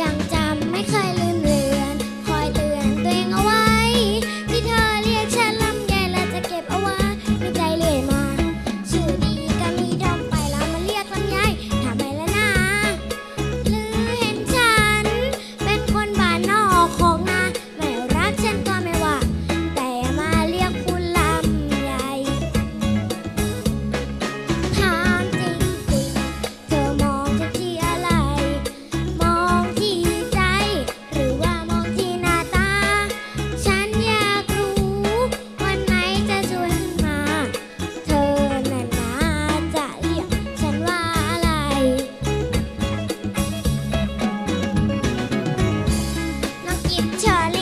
ยังจำไม่เคยลืม Charlie.